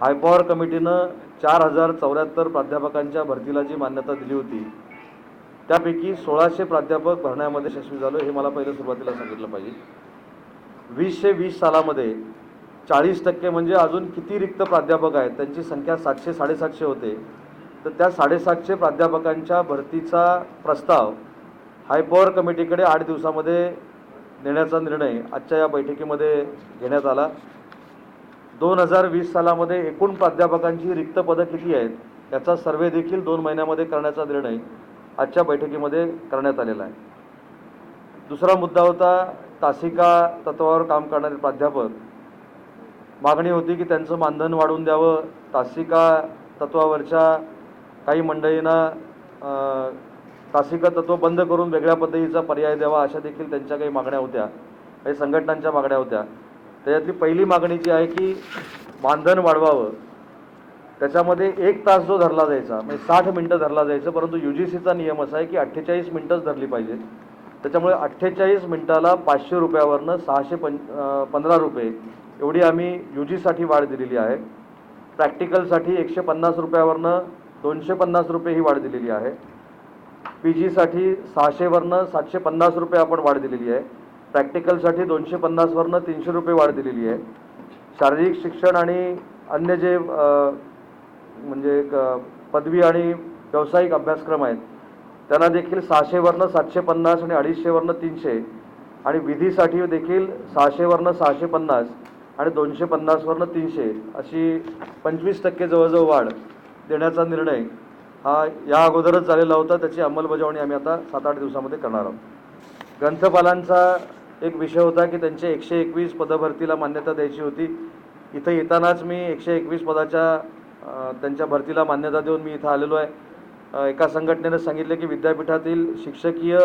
High power कमिटीनं चार हजार चौऱ्याहत्तर प्राध्यापकांच्या भरतीला जी मान्यता दिली होती त्यापैकी सोळाशे प्राध्यापक भरण्यामध्ये यशस्वी झालो हे मला पहिलं सुरुवातीला सांगितलं पाहिजे. वीसशे वीस सालामध्ये चाळीस टक्के म्हणजे अजून किती रिक्त प्राध्यापक आहेत त्यांची संख्या सातशे साडेसातशे होते. तर त्या साडेसातशे प्राध्यापकांच्या भरतीचा प्रस्ताव हायपॉवर कमिटीकडे आठ दिवसामध्ये देण्याचा निर्णय आजच्या या बैठकीमध्ये घेण्यात आला. दोन हजार वीस सालामध्ये एकूण प्राध्यापकांची रिक्त पदं किती आहेत याचा सर्वे देखील दोन महिन्यामध्ये करण्याचा निर्णय आजच्या बैठकीमध्ये करण्यात आलेला आहे. दुसरा मुद्दा होता तासिका तत्वावर काम करणारे प्राध्यापक. मागणी होती की त्यांचं मानधन वाढवून द्यावं. तासिका तत्वावरच्या काही मंडळींना तासिका तत्व बंद करून वेगळ्या पद्धतीचा पर्याय द्यावा अशा देखील त्यांच्या काही मागण्या होत्या. काही संघटनांच्या मागण्या होत्या. त्याच्यातली पहिली मागणी जी आहे की मानधन वाढवावं. त्याच्यामध्ये एक तास जो धरला जायचा म्हणजे साठ मिनटं धरला जायचं परंतु यू जी सीचा नियम असा आहे की अठ्ठेचाळीस मिनटंच धरली पाहिजे त्याच्यामुळे अठ्ठेचाळीस मिनटाला पाचशे रुपयावरनं सहाशे पं पंधरा रुपये एवढी आम्ही यू जीसाठी वाढ दिलेली आहे. प्रॅक्टिकलसाठी एकशे पन्नास रुपयावरनं दोनशे पन्नास रुपये ही वाढ दिलेली आहे. पी जीसाठी सहाशेवरनं सातशे पन्नास रुपये आपण वाढ दिलेली आहे. प्रॅक्टिकलसाठी दोनशे पन्नासवरनं तीनशे रुपये वाढ दिलेली आहे. शारीरिक शिक्षण आणि अन्य जे म्हणजे पदवी आणि व्यावसायिक अभ्यासक्रम आहेत त्यांना देखील सहाशेवरनं सातशे पन्नास आणि अडीचशेवरनं तीनशे आणि विधीसाठी देखील सहाशेवरनं सहाशे पन्नास आणि दोनशे पन्नासवरनं तीनशे अशी पंचवीस टक्के जवळजवळ वाढ देण्याचा निर्णय हा या अगोदरच झालेला होता. त्याची अंमलबजावणी आम्ही आता सात आठ दिवसामध्ये करणार आहोत. ग्रंथपालांचा एक विषय होता की त्यांचे एकशे एकवीस पदभरतीला मान्यता द्यायची होती. इथं येतानाच मी एकशे एकवीस पदाच्या त्यांच्या भरतीला मान्यता देऊन मी इथं आलेलो आहे. एका संघटनेनं सांगितलं की विद्यापीठातील शिक्षकीय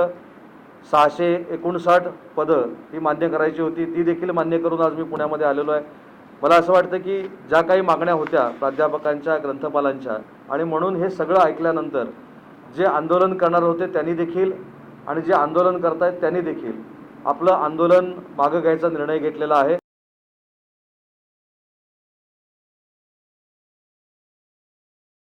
सहाशे एकोणसाठ पदं ही मान्य करायची होती. ती देखील मान्य करून आज मी पुण्यामध्ये आलेलो आहे. मला असं वाटतं की ज्या काही मागण्या होत्या प्राध्यापकांच्या ग्रंथपालांच्या आणि म्हणून हे सगळं ऐकल्यानंतर जे आंदोलन करणार होते त्यांनी देखील आणि जे आंदोलन करतायत त्यांनी देखील आपलं आंदोलन मागं घ्यायचा निर्णय घेतलेला आहे.